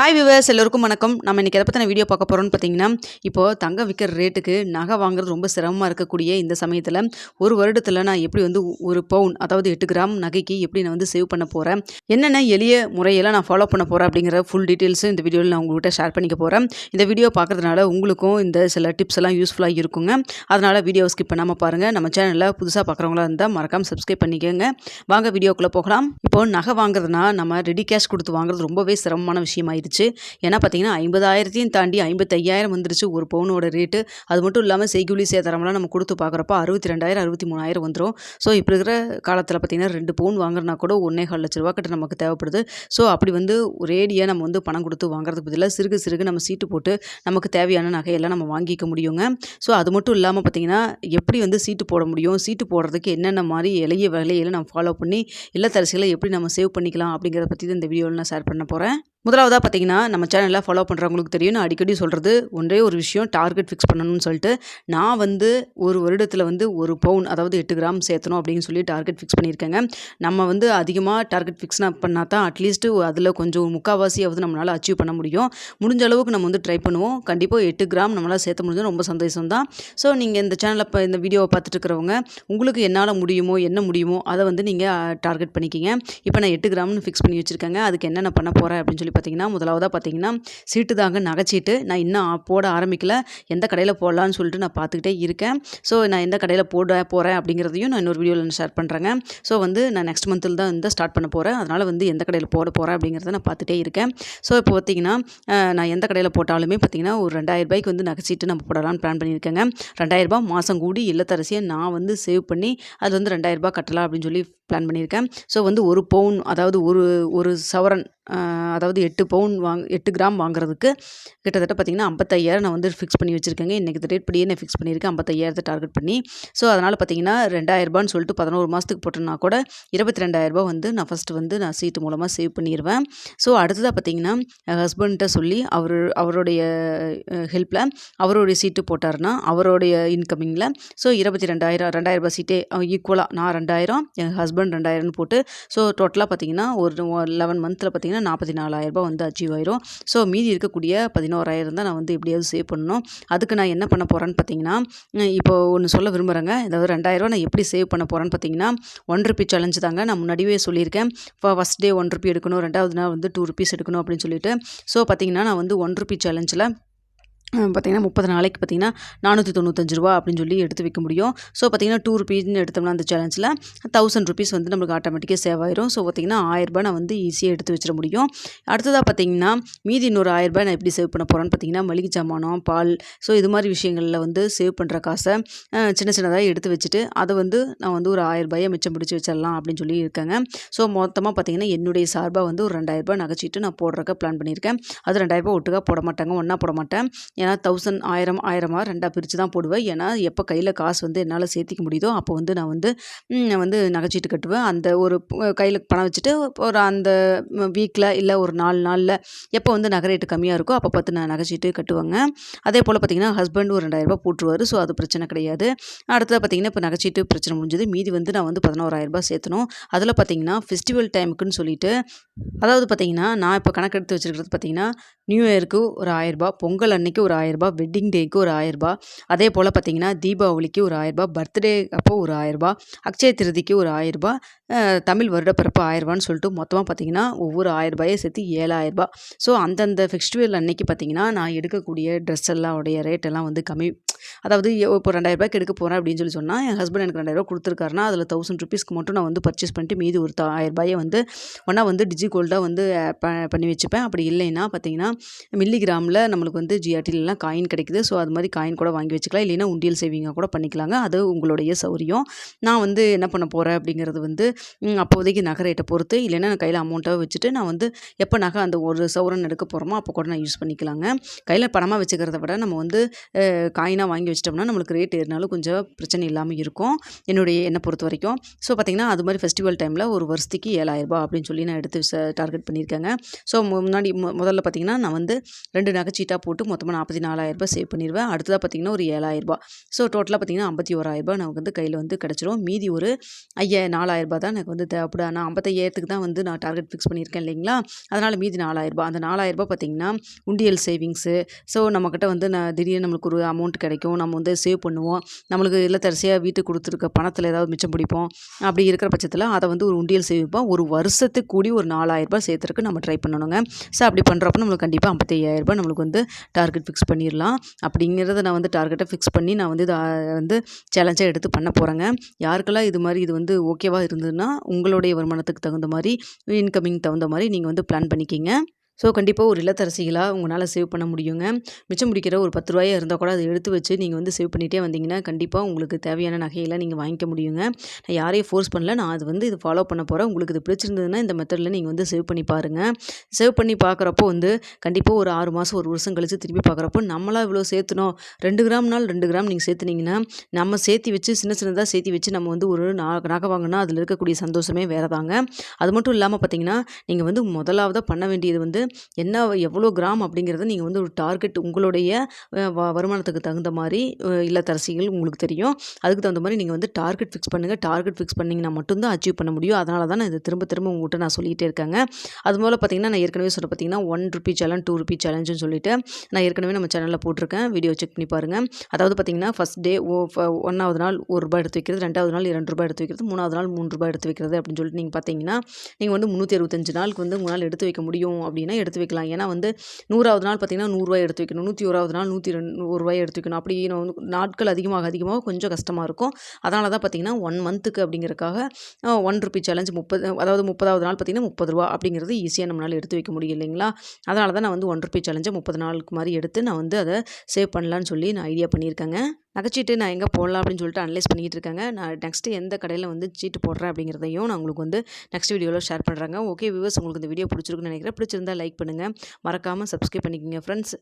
Hi viewers எல்லோருக்கும் வணக்கம். நம்ம இன்றைக்கி எதை பற்றின வீடியோ பார்க்க போகிறோம்னு பார்த்தீங்கன்னா இப்போது தங்கம் விற்கிற ரேட்டுக்கு நகை வாங்குறது ரொம்ப சிரமமாக இருக்கக்கூடிய இந்த சமயத்தில் ஒரு வருடத்தில் நான் எப்படி வந்து ஒரு பவுன் அதாவது எட்டு கிராம் நகைக்கு எப்படி நான் வந்து சேவ் பண்ண போகிறேன் என்னென்ன எளிய முறையெல்லாம் நான் ஃபாலோ பண்ண போகிறேன் அப்படிங்கிற ஃபுல் டீட்டெயில்ஸும் இந்த வீடியோவில் நான் உங்கள்கிட்ட ஷேர் பண்ணிக்க போகிறேன் இந்த வீடியோ பார்க்குறதுனால உங்களுக்கும் இந்த சில டிப்ஸ் எல்லாம் யூஸ்ஃபுல்லாக இருக்குங்க. அதனால் வீடியோ ஸ்கிப் பண்ணாமல் பாருங்கள் நம்ம சேனலில் புதுசாக பார்க்குறவங்களா இருந்தால் மறக்காமல் சப்ஸ்கிரைப் பண்ணிக்கோங்க. வாங்க வீடியோக்குள்ளே போகலாம். இப்போது நகை வாங்குறதுனா நம்ம ரெடி கேஷ் கொடுத்து வாங்குறது ரொம்பவே சிரமமான விஷயமாயிருச்சு ஏன்னா பார்த்தீங்கன்னா ஐம்பதாயிரத்தையும் தாண்டி ஐம்பத்தையாயிரம் வந்துருச்சு ஒரு பவுனோட ரேட்டு அது மட்டும் இல்லாமல் செய்கூலி சேதாரம்லாம் நம்ம கொடுத்து பார்க்குறப்ப அறுபத்தி ரெண்டாயிரம் அறுபத்தி மூணாயிரம் வந்துடும் ஸோ இப்போ இருக்கிற காலத்தில் பார்த்தீங்கன்னா ரெண்டு பவுன் வாங்குறனா கூட ஒன்றே கால் லட்ச ரூபா கிட்ட நமக்கு தேவைப்படுது. ஸோ அப்படி வந்து ரேடியாக நம்ம வந்து பணம் கொடுத்து வாங்குறதுக்கு பதிலாக சிறுகு சிறுக நம்ம சீட்டு போட்டு நமக்கு தேவையான நகையெல்லாம் நம்ம வாங்கிக்க முடியுங்க. ஸோ அது மட்டும் இல்லாமல் பார்த்தீங்கன்னா எப்படி வந்து சீட்டு போட முடியும்? சீட்டு போடுறதுக்கு என்னென்ன மாதிரி இளைய வேலைகளை நம்ம ஃபாலோ பண்ணி இல்லத்தரசிகளை எப்படி நம்ம சேவ் பண்ணிக்கலாம் அப்படிங்கிறத பற்றி தான் இந்த வீடியோவில் நான் ஷேர் பண்ண போகிறேன் முதலாவதாக பார்த்தீங்கன்னா நம்ம சேனலில் ஃபாலோ பண்ணுறவங்களுக்கு தெரியும். நான் அடிக்கடி சொல்கிறது ஒன்றே ஒரு விஷயம் டார்கெட் ஃபிக்ஸ் பண்ணணும்னு சொல்லிட்டு நான் வந்து ஒரு வருடத்தில் வந்து ஒரு பவுன் அதாவது எட்டு கிராம் சேர்த்தணும் அப்படின்னு சொல்லி டார்கெட் ஃபிக்ஸ் பண்ணியிருக்கேங்க. நம்ம வந்து அதிகமாக டார்கெட் ஃபிக்ஸ் பண்ணால் தான் அட்லீஸ்ட்டு அதில் கொஞ்சம் முக்கால்வாசியாவது நம்மளால் அச்சீவ் பண்ண முடியும். முடிஞ்ச அளவுக்கு நம்ம வந்து ட்ரை பண்ணுவோம். கண்டிப்பாக எட்டு கிராம் நம்மளால் சேர்த்த முடிஞ்சது ரொம்ப சந்தோஷம் தான் ஸோ நீங்கள் இந்த சேனலில் இப்போ இந்த வீடியோவை பார்த்துட்டு இருக்கிறவங்க உங்களுக்கு என்னால் முடியுமோ என்ன முடியுமோ அதை வந்து நீங்கள் டார்கெட் பண்ணிக்கிங்க. இப்போ நான் எட்டு கிராம்னு ஃபிக்ஸ் பண்ணி வச்சுருக்கேங்க. அதுக்கு என்னென்ன பண்ண போகிறேன் அப்படின்னு சொல்லி பார்த்தீங்கன்னா முதலாவதாக பார்த்தீங்கன்னா சீட்டு தாங்க நகைச்சீட்டு. நான் இன்னும் போட ஆரம்பிக்கல. எந்த கடையில் போடலான்னு சொல்லிட்டு நான் பார்த்துக்கிட்டே இருக்கேன். ஸோ நான் எந்த கடையில் போட போகிறேன் அப்படிங்கிறதையும் நான் இன்னொரு வீடியோவில் ஷேர் பண்ணுறேங்க ஸோ வந்து நான் நெக்ஸ்ட் மந்தில் தான் வந்து ஸ்டார்ட் பண்ண போகிறேன் அதனால் வந்து எந்த கடையில் போட போகிறேன் அப்படிங்கிறத நான் பார்த்துட்டே இருக்கேன். ஸோ இப்போ பார்த்தீங்கன்னா நான் எந்த கடையில் போட்டாலுமே பார்த்தீங்கன்னா ஒரு ரெண்டாயிரம் ரூபாய்க்கு வந்து நகைச்சீட்டு நம்ம போடலாம்னு பிளான் பண்ணியிருக்கேங்க. ரெண்டாயிரம் ரூபாய் மாதம் கூடி இல்லத்தரசியை நான் வந்து சேவ் பண்ணி அது வந்து ரெண்டாயிரம் ரூபாய் கட்டலாம் அப்படின்னு சொல்லி பிளான் பண்ணியிருக்கேன். ஸோ வந்து ஒரு பவுன் அதாவது ஒரு ஒரு சவரன் அதாவது அதாவது எட்டு பவுன் வாங் எட்டு கிராம் வாங்குறதுக்கு கிட்டத்தட்ட பார்த்திங்கன்னா ஐம்பத்தையாயிரம் நான் வந்து ஃபிக்ஸ் பண்ணி வச்சுருக்கேங்க. இன்றைக்கி ரேட் படியே நான் ஃபிக்ஸ் பண்ணியிருக்கேன். ஐம்பத்தையாயிரத்தை டார்கெட் பண்ணி. ஸோ அதனால் பார்த்தீங்கன்னா ரெண்டாயிரரூபான்னு சொல்லிட்டு பதினோரு மாதத்துக்கு போட்டோன்னா கூட இருபத்தி ரெண்டாயிரரூபா வந்து நான் ஃபஸ்ட்டு வந்து நான் சீட்டு மூலமாக சேவ் பண்ணிடுவேன் ஸோ அடுத்ததாக பார்த்தீங்கன்னா என் ஹஸ்பண்ட்ட சொல்லி அவர் அவருடைய ஹெல்ப்பில் அவருடைய சீட்டு போட்டாருன்னா அவருடைய இன்கமிங்கில் ஸோ இருபத்தி ரெண்டாயிரம் ரெண்டாயிரரூபா சீட்டே ஈக்குவலாக நான் ரெண்டாயிரம் என் ஹஸ்பண்ட் ரெண்டாயிரம்னு போட்டு. ஸோ டோட்டலாக பார்த்தீங்கன்னா ஒரு லெவன் மந்தில் பார்த்தீங்கன்னா நாற்பத்தி நாலாயிரம் ரூபாய் வந்து அச்சீவ் ஆயிரும். ஸோ மீதி இருக்கக்கூடிய பதினோராயிரம் தான் நான் வந்து எப்படியாவது சேவ் பண்ணணும். அதுக்கு நான் என்ன பண்ண போகிறேன்னு பார்த்தீங்கன்னா இப்போ ஒன்று சொல்ல விரும்புகிறேங்க அதாவது ரெண்டாயிரரூவா நான் எப்படி சேவ் பண்ண போகிறேன்னு பார்த்தீங்கன்னா ஒன் ருபி சேலஞ்சு தாங்க நான் முன்னாடியே சொல்லியிருக்கேன். இப்போ ஃபஸ்ட் டே ஒன் ருபி எடுக்கணும் ரெண்டாவது நாள் வந்து டூ ருபீஸ் எடுக்கணும் அப்படின்னு சொல்லிட்டு. ஸோ பார்த்தீங்கன்னா நான் வந்து ஒன் ருபி சேலஞ்சில் பார்த்திங்கன்னா முப்பது நாளைக்கு பார்த்தீங்கன்னா நானூற்றி தொண்ணூத்தஞ்சு ரூபா அப்படின்னு சொல்லி எடுத்து வைக்க முடியும். ஸோ பார்த்தீங்கன்னா டூ ருபீஸ்னு எடுத்தோம்னா அந்த சேலஞ்சில் தௌசண்ட் ருபீஸ் வந்து நம்மளுக்கு ஆட்டோமேட்டிக்காக சேவ் ஆயிரும். ஸோ பார்த்தீங்கன்னா ஆயிரரூபா நான் வந்து ஈஸியாக எடுத்து வச்சிட முடியும். அடுத்ததாக பார்த்தீங்கன்னா மீதி இன்னொரு ஆயிரரூபா நான் எப்படி சேவ் பண்ண போகிறேன்னு பார்த்திங்கன்னா மளிகை சாமானம் பால் ஸோ இது மாதிரி விஷயங்களில் வந்து சேவ் பண்ணுற காசை சின்ன சின்னதாக எடுத்து வச்சுட்டு அதை வந்து நான் வந்து ஒரு ஆயிரரூபாயை மிச்சம் பிடிச்சி வச்சிடலாம் அப்படின்னு சொல்லி இருக்கேங்க. ஸோ மொத்தமாக பார்த்தீங்கன்னா என்னுடைய சார்பாக வந்து ஒரு ரெண்டாயிரரூபா நகைச்சிட்டு நான் போடுறக்க பிளான் பண்ணியிருக்கேன். அது ரெண்டாயிரரூபா ஒட்டுக்காக போட மாட்டாங்க. ஒன்றா போட மாட்டேன். ஏன்னா தௌசண்ட் ஆயிரம் ஆயிரமாக ரெண்டாக பிரித்து தான் போடுவேன். ஏன்னா எப்போ கையில் காசு வந்து என்னால் சேர்த்திக்க முடியுதோ அப்போ வந்து நான் வந்து நான் வந்து நகைச்சீட்டு கட்டுவேன். அந்த ஒரு கையில் பணம் வச்சுட்டு ஒரு அந்த வீக்கில் இல்லை ஒரு நாலு நாளில் எப்போ வந்து நகை ரேட்டு கம்மியாக இருக்கோ அப்போ பார்த்து நான் நகைச்சீட்டு கட்டுவேங்க. அதே போல் பார்த்தீங்கன்னா ஹஸ்பண்ட் ஒரு ரெண்டாயிரரூபா போட்டுருவார். ஸோ அது பிரச்சனை கிடையாது. அடுத்தது பார்த்தீங்கன்னா இப்போ நகைச்சீட்டு பிரச்சனை முடிஞ்சது. மீதி வந்து நான் வந்து பதினோராயிரரூபா சேர்த்தணும். அதில் பார்த்தீங்கன்னா ஃபெஸ்டிவல் டைமுக்குன்னு சொல்லிட்டு அதாவது பார்த்தீங்கன்னா நான் இப்போ கணக்கெடுத்து வச்சுருக்கிறது பார்த்தீங்கன்னா நியூ இயருக்கு ஒரு ஆயிரரூபா பொங்கல் அன்னைக்கு ஒரு ஒரு ஆயிரரூபா வெட்டிங் டேக்கு ஒரு ஆயிரரூபா அதே போல் பார்த்தீங்கன்னா தீபாவளிக்கு ஒரு ஆயிரரூபா பர்த்டே அப்போ ஒரு ஆயிரரூபா அக்ஷய திருதிக்கு ஒரு ஆயிரரூபா தமிழ் வருடப்பிறப்பு ஆயிரரூபான்னு சொல்லிட்டு மொத்தமாக பார்த்தீங்கன்னா ஒவ்வொரு ஆயிரரூபாயை சேர்த்து ஏழாயிரரூபா ஸோ அந்தந்த ஃபெஸ்டிவல் அன்னைக்கு பார்த்தீங்கன்னா நான் எடுக்கக்கூடிய ட்ரெஸ் எல்லாம் உடைய ரேட் எல்லாம் வந்து கம்மி அதாவது இப்போ ரெண்டாயிரரூபாய்க்கு எடுக்க போகிறேன் அப்படின்னு சொல்லி சொன்னால் என் ஹஸ்பண்ட் எனக்கு ரெண்டாயிரரூபா கொடுத்துருக்காருனா அதில் தௌசண்ட் ருபீஸ்க்கு மட்டும் நான் வந்து பர்ச்சேஸ் பண்ணிட்டு மீதி ஒரு ஆயிரரூபாயை வந்து ஒன்றா வந்து டிஜி கோல்டாக வந்து ப பண்ணி வச்சுப்பேன். அப்படி இல்லைன்னா பார்த்தீங்கன்னா மில்லிகிராமில் நம்மளுக்கு வந்து ஜிஆர்டிலலாம் காயின் கிடைக்குது. ஸோ அது மாதிரி காயின் கூட வாங்கி வச்சுக்கலாம். இல்லைன்னா உண்டியல் சேவிங்காக கூட பண்ணிக்கலாங்க. அது உங்களுடைய சௌரியம். நான் வந்து என்ன பண்ண போகிறேன் அப்படிங்கிறது வந்து அப்போதைக்கு நகை ரேட்டை பொறுத்து இல்லைன்னா நான் கையில் அமௌண்ட்டாக வச்சுட்டு நான் வந்து எப்போ நகை அந்த ஒரு சௌரன் எடுக்க போகிறோமோ அப்போ கூட நான் யூஸ் பண்ணிக்கலாங்க. கையில் பணமாக வச்சுக்கிறத விட நம்ம வந்து காயினாக வாங்கி வச்சிட்டோம்னா நம்மளுக்கு ரேட் ஏறினாலும் கொஞ்சம் பிரச்சனை இல்லாமல் இருக்கும். என்னுடைய என்னை பொறுத்த வரைக்கும். ஸோ பார்த்திங்கன்னா அது மாதிரி ஃபெஸ்டிவல் டைமில் ஒரு வருஷத்துக்கு ஏழாயிரரூபா அப்படின்னு சொல்லி நான் எடுத்து டார்கெட் பண்ணியிருக்கேங்க. ஸோ முன்னாடி முதல்ல பார்த்திங்கன்னா நான் வந்து ரெண்டு நகை சீட்டாக போட்டு மொத்தமாக நாற்பத்தி நாலாயிரரூபா சேவ் பண்ணிடுவேன் அடுத்ததாக பார்த்திங்கன்னா ஒரு ஏழாயிரரூபா ஸோ டோட்டலாக பார்த்திங்கன்னா ஐம்பத்தி ஓராயிரரூபா நமக்கு வந்து கையில் வந்து கிடச்சிரும். மீதி ஒரு ஐயா நாலாயிரரூபா தான் எனக்கு வந்து தேவைப்படும். நான் ஐம்பத்தையாயிரத்துக்கு தான் வந்து நான் டார்கெட் ஃபிக்ஸ் பண்ணியிருக்கேன் இல்லைங்களா? அதனால் மீதி நாலாயிரரூபா அந்த நாலாயிரரூபா பார்த்திங்கன்னா உண்டியல் சேவிங்ஸு ஸோ நம்மக்கிட்ட வந்து நான் திடீர்னு நம்மளுக்கு ஒரு அமௌண்ட் கிடைக்கும். நம்ம வந்து சேவ் பண்ணுவோம். நம்மளுக்கு இல்லத்தரசியாக வீட்டுக்கு கொடுத்துருக்க பணத்தில் ஏதாவது மிச்சம் பிடிப்போம். அப்படி இருக்கிற பட்சத்தில் அதை வந்து ஒரு உண்டியல் சேவிப்போம் ஒரு வருஷத்துக்கு கூடி ஒரு நாலாயிரரூபா சேர்த்துறதுக்கு நம்ம ட்ரை பண்ணணுங்க. ஸோ அப்படி பண்ணுறப்ப நம்மளுக்கு கண்டிப்பாக ஐம்பத்தையாயிரரூபா நம்மளுக்கு வந்து டார்கெட் ஃபிக்ஸ் பண்ணிடலாம். அப்படிங்கிறத நான் வந்து டார்கெட்டை ஃபிக்ஸ் பண்ணி நான் வந்து இதை வந்து சேலஞ்சாக எடுத்து பண்ண போகிறேங்க யாருக்கெல்லாம் இது மாதிரி இது வந்து ஓகேவாக இருந்ததுன்னா உங்களுடைய வருமானத்துக்கு தகுந்த மாதிரி இன்கமிங் தகுந்த மாதிரி நீங்கள் வந்து பிளான் பண்ணிக்கிங்க. ஸோ கண்டிப்பாக ஒரு இல்லத்தரசிகளாக உங்களால் சேவ் பண்ண முடியுங்க. மிச்சம் முடிக்கிற ஒரு பத்து ரூபாயாக இருந்தால் கூட அதை எடுத்து வச்சு நீங்கள் வந்து சேவ் பண்ணிகிட்டே வந்தீங்கன்னா கண்டிப்பாக உங்களுக்கு தேவையான நகையெல்லாம் நீங்கள் வாங்கிக்க முடியுங்க. நான் யாரையும் ஃபோர்ஸ் பண்ணல. நான் அது வந்து இது ஃபாலோ பண்ண போகிறேன் உங்களுக்கு இது பிடிச்சிருந்ததுன்னா இந்த மெத்தடில் நீங்கள் வந்து சேவ் பண்ணி பாருங்கள் சேவ் பண்ணி பார்க்குறப்போ வந்து கண்டிப்பாக ஒரு ஆறு மாதம் ஒரு வருஷம் கழித்து திரும்பி பார்க்குறப்போ நம்மளாக இவ்வளோ சேர்த்துனோம். ரெண்டு கிராம்னால் ரெண்டு கிராம் நீங்கள் சேர்த்துனீங்கன்னா நம்ம சேர்த்தி வச்சு சின்ன சின்னதாக சேர்த்தி வச்சு நம்ம வந்து ஒரு நகை வாங்கினா அதில் இருக்கக்கூடிய சந்தோஷமே வேறு தாங்க அது மட்டும் இல்லாமல் பார்த்தீங்கன்னா நீங்கள் வந்து முதலாவதாக பண்ண வேண்டியது வந்து என்ன எவ்வளோ கிராம் அப்படிங்கிறத நீங்கள் வந்து ஒரு டார்கெட் உங்களுடைய வ வருமானத்துக்கு தகுந்த மாதிரி இல்லத்தரசிகள் உங்களுக்கு தெரியும். அதுக்கு தகுந்த மாதிரி நீங்கள் வந்து டார்கெட் ஃபிக்ஸ் பண்ணுங்கள் டார்கெட் ஃபிக்ஸ் பண்ணிங்கன்னா மட்டும்தான் அச்சீவ் பண்ண முடியும். அதனால தான் நான் இதை திரும்ப திரும்ப உங்கள்கிட்ட நான் சொல்லிகிட்டே இருக்கேங்க. அது போல் பார்த்தீங்கன்னா நான் ஏற்கனவே சொல்ல பார்த்தீங்கன்னா one rupee challenge two rupee சேலஞ்சுன்னு சொல்லிட்டு நான் ஏற்கனவே நம்ம சேனலில் போட்டிருக்கேன். வீடியோ செக் பண்ணி பாருங்கள் அதாவது பார்த்தீங்கன்னா ஃபஸ்ட் டே ஓ ஒன்றாவது நாள் ஒரு ரூபாய் எடுத்து வைக்கிறது ரெண்டாவது நாள் இரண்டு ரூபாய் எடுத்து வைக்கிறது மூணாவது நாள் மூணு ரூபாய் எடுத்து வைக்கிறது அப்படின்னு சொல்லிட்டு நீங்கள் பார்த்தீங்கன்னா நீங்கள் வந்து முந்நூற்றி அறுபத்தஞ்சு நாளுக்கு வந்து உங்களால் எடுத்து வைக்க முடியும் அப்படின்னா எடுத்து வைக்கலாம். ஏன்னா வந்து நூறாவது நாள் பார்த்திங்கன்னா நூறுரூவாய் எடுத்து வைக்கணும். நூற்றி ஓராவது நாள் நூற்றி ரெண்டு ஒரு ரூபாய் எடுத்து வைக்கணும். அப்படி நாட்கள் அதிகமாக அதிகமாக கொஞ்சம் கஷ்டமாக இருக்கும். அதனால தான் பார்த்திங்கன்னா ஒன் மந்த்துக்கு அப்படிங்கிறக்காக ஒன் ருபி சேலஞ்ச் முப்பது அதாவது முப்பதாவது நாள் பார்த்திங்கன்னா முப்பது ரூபா அப்படிங்கிறது ஈஸியாக நம்மளால் எடுத்து வைக்க முடியும் இல்லைங்களா? அதனால தான் நான் வந்து ஒன் ருபி சேலஞ்சை முப்பது நாளுக்கு மாதிரி எடுத்து நான் வந்து அதை சேவ் பண்ணலான்னு சொல்லி நான் ஐடியா பண்ணியிருக்கேங்க. நகைச்சீட்டு நான் எங்கே போடலாம் அப்படின்னு சொல்லிட்டு அனலைஸ் பண்ணிகிட்டு இருக்காங்க. நான் நெக்ஸ்ட்டு எந்த கடையில் வந்து சீட்டு போடுறேன் அப்படிங்கிறதையும் நான் உங்களுக்கு வந்து நெக்ஸ்ட் வீடியோவில் ஷேர் பண்ணுறாங்க ஓகே வியூவர்ஸ் உங்களுக்கு இந்த வீடியோ பிடிச்சிருக்குன்னு நினைக்கிறேன். பிடிச்சிருந்தா லைக் பண்ணுங்கள் மறக்காமல் சப்ஸ்கிரைப் பண்ணிக்கோங்க ஃப்ரெண்ட்ஸ்